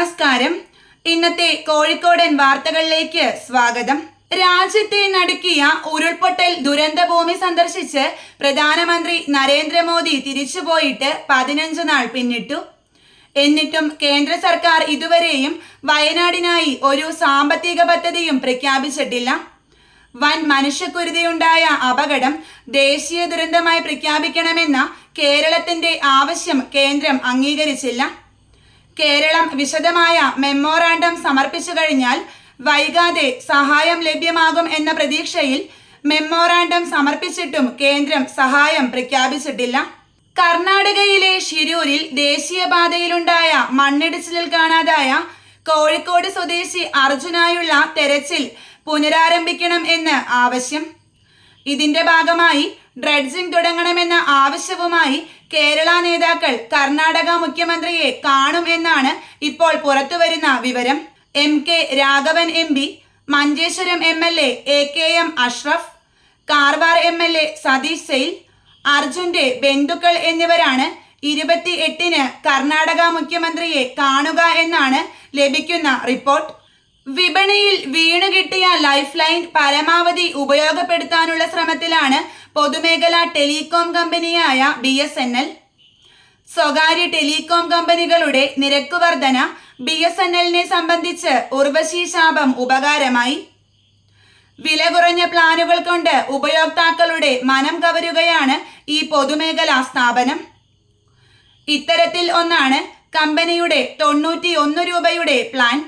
നമസ്കാരം. ഇന്നത്തെ കോഴിക്കോടൻ വാർത്തകളിലേക്ക് സ്വാഗതം. രാജ്യത്തെ നടുക്കിയ ഉരുൾപൊട്ടൽ ദുരന്തഭൂമി സന്ദർശിച്ച് പ്രധാനമന്ത്രി നരേന്ദ്രമോദി തിരിച്ചുപോയിട്ട് പതിനഞ്ച് നാൾ പിന്നിട്ടു. എന്നിട്ടും കേന്ദ്ര സർക്കാർ ഇതുവരെയും വയനാടിനായി ഒരു സാമ്പത്തിക പദ്ധതിയും പ്രഖ്യാപിച്ചിട്ടില്ല. വൻ മനുഷ്യക്കുരുതിയുണ്ടായ അപകടം ദേശീയ ദുരന്തമായി പ്രഖ്യാപിക്കണമെന്ന കേരളത്തിന്റെ ആവശ്യം കേന്ദ്രം അംഗീകരിച്ചില്ല. കേരളം വിശദമായ മെമ്മോറാണ്ടം സമർപ്പിച്ചു കഴിഞ്ഞാൽ വൈകാതെ സഹായം ലഭ്യമാകും എന്ന പ്രതീക്ഷയിൽ മെമ്മോറാണ്ടം സമർപ്പിച്ചിട്ടും കേന്ദ്രം സഹായം പ്രഖ്യാപിച്ചിട്ടില്ല. കർണാടകയിലെ ഷിരൂരിൽ ദേശീയപാതയിലുണ്ടായ മണ്ണിടിച്ചിലിൽ കാണാതായ കോഴിക്കോട് സ്വദേശി അർജുനായുള്ള തെരച്ചിൽ പുനരാരംഭിക്കണം എന്ന് ആവശ്യം. ഇതിന്റെ ഭാഗമായി ഡ്രഡ്ജിംഗ് തുടങ്ങണമെന്ന ആവശ്യവുമായി കേരള നേതാക്കൾ കർണാടക മുഖ്യമന്ത്രിയെ കാണും എന്നാണ് ഇപ്പോൾ പുറത്തുവരുന്ന വിവരം. M K Raghavan M P Manjeshwaram M L A K M Ashraf Karwar M L A Satish Sail അർജുന്റെ ബന്ധുക്കൾ എന്നിവരാണ് ഇരുപത്തി എട്ടിന് കർണാടക മുഖ്യമന്ത്രിയെ കാണുക എന്നാണ് ലഭിക്കുന്ന റിപ്പോർട്ട്. വിപണിയിൽ വീണുകിട്ടിയ ലൈഫ് ലൈൻ പരമാവധി ഉപയോഗപ്പെടുത്താനുള്ള ശ്രമത്തിലാണ് പൊതുമേഖലാ ടെലികോം കമ്പനിയായ ബി എസ് എൻ എൽ. സ്വകാര്യ ടെലികോം കമ്പനികളുടെ നിരക്ക് വർധന ബി എസ് എൻ എല്ലിനെ സംബന്ധിച്ച് ഉർവശി ശാപം ഉപകാരമായി. വില കുറഞ്ഞ പ്ലാനുകൾ കൊണ്ട് ഉപയോക്താക്കളുടെ മനം കവരുകയാണ് ഈ പൊതുമേഖലാ സ്ഥാപനം. ഇത്തരത്തിൽ ഒന്നാണ് കമ്പനിയുടെ തൊണ്ണൂറ്റി ഒന്ന് രൂപയുടെ പ്ലാൻ.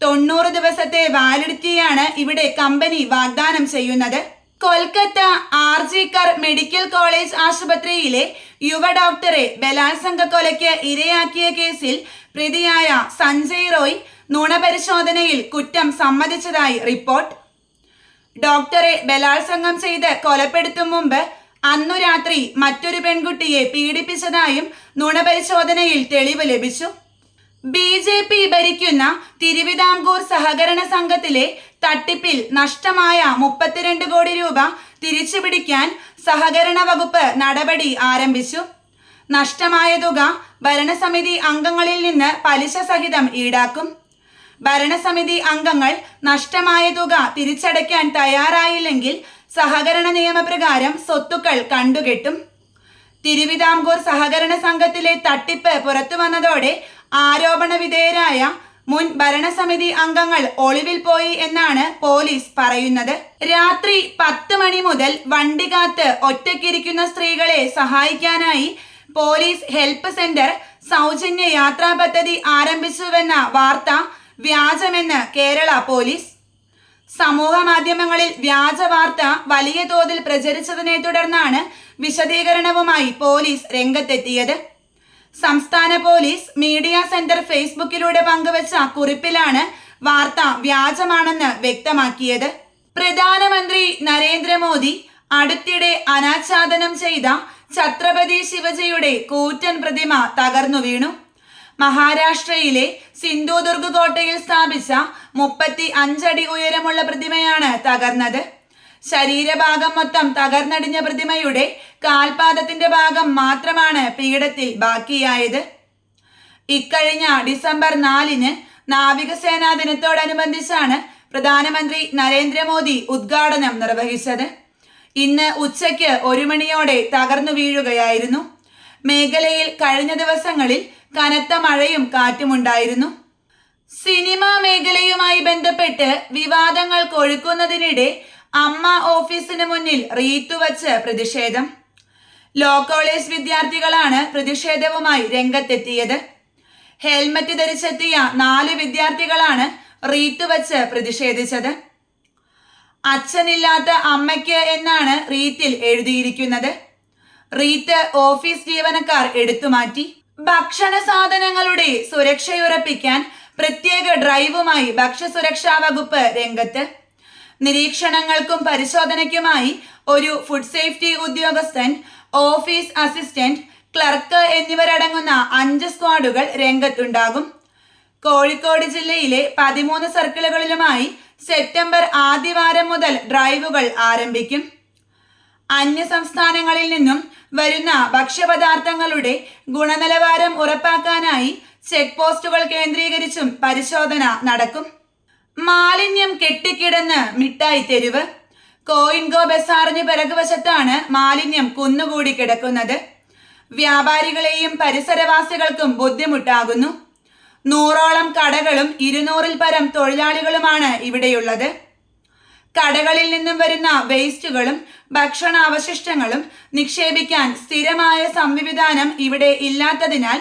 തൊണ്ണൂറ് ദിവസത്തെ വാലിഡിറ്റിയാണ് ഇവിടെ കമ്പനി വാഗ്ദാനം ചെയ്യുന്നത്. Kolkata R G Kar medical college ആശുപത്രിയിലെ യുവ ഡോക്ടറെ ബലാത്സംഗ കൊലയ്ക്ക് ഇരയാക്കിയ കേസിൽ പ്രതിയായ സഞ്ജയ് റോയ് നുണപരിശോധനയിൽ കുറ്റം സമ്മതിച്ചതായി റിപ്പോർട്ട്. ഡോക്ടറെ ബലാത്സംഗം ചെയ്ത് കൊലപ്പെടുത്തും മുമ്പ് അന്നു രാത്രി മറ്റൊരു പെൺകുട്ടിയെ പീഡിപ്പിച്ചതായും നുണപരിശോധനയിൽ തെളിവ് ലഭിച്ചു. ബി ജെ പി ഭരിക്കുന്ന തിരുവിതാംകൂർ സഹകരണ സംഘത്തിലെ തട്ടിപ്പിൽ നഷ്ടമായ മുപ്പത്തിരണ്ട് കോടി രൂപ തിരിച്ചുപിടിക്കാൻ സഹകരണ വകുപ്പ് നടപടി ആരംഭിച്ചു. നഷ്ടമായ തുക ഭരണസമിതി അംഗങ്ങളിൽ നിന്ന് പലിശ സഹിതം ഈടാക്കും. ഭരണസമിതി അംഗങ്ങൾ നഷ്ടമായ തുക തിരിച്ചടയ്ക്കാൻ തയ്യാറായില്ലെങ്കിൽ സഹകരണ നിയമപ്രകാരം സ്വത്തുക്കൾ കണ്ടുകെട്ടും. തിരുവിതാംകൂർ സഹകരണ സംഘത്തിലെ തട്ടിപ്പ് പുറത്തു വന്നതോടെ ആരോപണ വിധേയരായ മുൻ ഭരണസമിതി അംഗങ്ങൾ ഒളിവിൽ പോയി എന്നാണ് പോലീസ് പറയുന്നത്. രാത്രി പത്ത് മണി മുതൽ വണ്ടി കാത്ത് ഒറ്റയ്ക്കിരിക്കുന്ന സ്ത്രീകളെ സഹായിക്കാനായി പോലീസ് ഹെൽപ്പ് സെന്റർ സൗജന്യ യാത്രാ പദ്ധതി ആരംഭിച്ചുവെന്ന വാർത്ത വ്യാജമെന്ന് കേരള പോലീസ്. സമൂഹ മാധ്യമങ്ങളിൽ വ്യാജ വാർത്ത വലിയ തോതിൽ പ്രചരിച്ചതിനെ തുടർന്നാണ് വിശദീകരണവുമായി പോലീസ് രംഗത്തെത്തിയത്. സംസ്ഥാന പോലീസ് മീഡിയ സെന്റർ ഫേസ്ബുക്കിലൂടെ പങ്കുവച്ച കുറിപ്പിലാണ് വാർത്ത വ്യാജമാണെന്ന് വ്യക്തമാക്കിയത്. പ്രധാനമന്ത്രി നരേന്ദ്രമോദി അടുത്തിടെ അനാച്ഛാദനം ചെയ്ത ഛത്രപതി ശിവജിയുടെ കൂറ്റൻ പ്രതിമ തകർന്നു വീണു. മഹാരാഷ്ട്രയിലെ സിന്ധുദുർഗ് കോട്ടയിൽ സ്ഥാപിച്ച മുപ്പത്തി അഞ്ചടി ഉയരമുള്ള പ്രതിമയാണ് തകർന്നത്. ശരീരഭാഗം മൊത്തം തകർന്നടിഞ്ഞ പ്രതിമയുടെ കാൽപാദത്തിന്റെ ഭാഗം മാത്രമാണ് പീഠത്തിൽ ബാക്കിയായത്. ഇക്കഴിഞ്ഞ ഡിസംബർ നാലിന് നാവികസേനാ ദിനത്തോടനുബന്ധിച്ചാണ് പ്രധാനമന്ത്രി നരേന്ദ്രമോദി ഉദ്ഘാടനം നിർവഹിച്ചത്. ഇന്ന് ഉച്ചയ്ക്ക് ഒരു മണിയോടെ തകർന്നു വീഴുകയായിരുന്നു. മേഖലയിൽ കഴിഞ്ഞ ദിവസങ്ങളിൽ കനത്ത മഴയും കാറ്റുമുണ്ടായിരുന്നു സിനിമാ മേഖലയുമായി ബന്ധപ്പെട്ട് വിവാദങ്ങൾ കൊഴുക്കുന്നതിനിടെ അമ്മ ഓഫീസിന് മുന്നിൽ റീത്തു വച്ച് പ്രതിഷേധം. ലോ കോളേജ് വിദ്യാർത്ഥികളാണ് പ്രതിഷേധവുമായി രംഗത്തെത്തിയത്. ഹെൽമറ്റ് ധരിച്ചെത്തിയ നാല് വിദ്യാർത്ഥികളാണ് റീത്ത് വച്ച് പ്രതിഷേധിച്ചത്. അച്ഛനില്ലാത്ത അമ്മയ്ക്ക് എന്നാണ് റീത്തിൽ എഴുതിയിരിക്കുന്നത്. റീത്ത് ഓഫീസ് ജീവനക്കാർ എടുത്തുമാറ്റി ഭക്ഷണ സാധനങ്ങളുടെ സുരക്ഷയുറപ്പിക്കാൻ പ്രത്യേക ഡ്രൈവുമായി ഭക്ഷ്യസുരക്ഷാ വകുപ്പ് രംഗത്ത്. നിരീക്ഷണങ്ങൾക്കും പരിശോധനയ്ക്കുമായി ഒരു ഫുഡ് സേഫ്റ്റി ഉദ്യോഗസ്ഥൻ ഓഫീസ് അസിസ്റ്റന്റ് ക്ലർക്ക് എന്നിവരടങ്ങുന്ന അഞ്ച് സ്ക്വാഡുകൾ രംഗത്തുണ്ടാകും. കോഴിക്കോട് ജില്ലയിലെ പതിമൂന്ന് സർക്കിളുകളിലുമായി സെപ്റ്റംബർ ആദ്യവാരം മുതൽ ഡ്രൈവുകൾ ആരംഭിക്കും. അന്യ സംസ്ഥാനങ്ങളിൽ നിന്നും വരുന്ന ഭക്ഷ്യപദാർത്ഥങ്ങളുടെ ഗുണനിലവാരം ഉറപ്പാക്കാനായി ചെക്ക് പോസ്റ്റുകൾ കേന്ദ്രീകരിച്ചും പരിശോധന നടക്കും. മാലിന്യം കെട്ടിക്കിടന്ന് മിഠായി തെരുവ്. കോയിൻഗോ ബസാറിന് പിറകുവശത്താണ് മാലിന്യം കുന്നുകൂടി കിടക്കുന്നത്. വ്യാപാരികളെയും പരിസരവാസികൾക്കും ബുദ്ധിമുട്ടാകുന്നു. നൂറോളം കടകളും ഇരുന്നൂറിൽ പരം തൊഴിലാളികളുമാണ് ഇവിടെയുള്ളത്. കടകളിൽ നിന്നും വരുന്ന വേസ്റ്റുകളും ഭക്ഷണാവശിഷ്ടങ്ങളും നിക്ഷേപിക്കാൻ സ്ഥിരമായ സംവിധാനം ഇവിടെ ഇല്ലാത്തതിനാൽ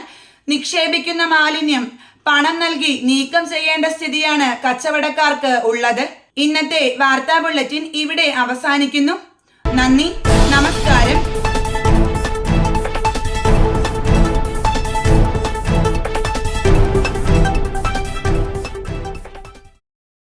നിക്ഷേപിക്കുന്ന മാലിന്യം പണം നൽകി നീക്കം ചെയ്യേണ്ട സ്ഥിതിയാണ് കച്ചവടക്കാർക്ക് ഉള്ളത്. ഇന്നത്തെ വാർത്താ ബുള്ളറ്റിൻ ഇവിടെ അവസാനിക്കുന്നു. നന്ദി നമസ്കാരം.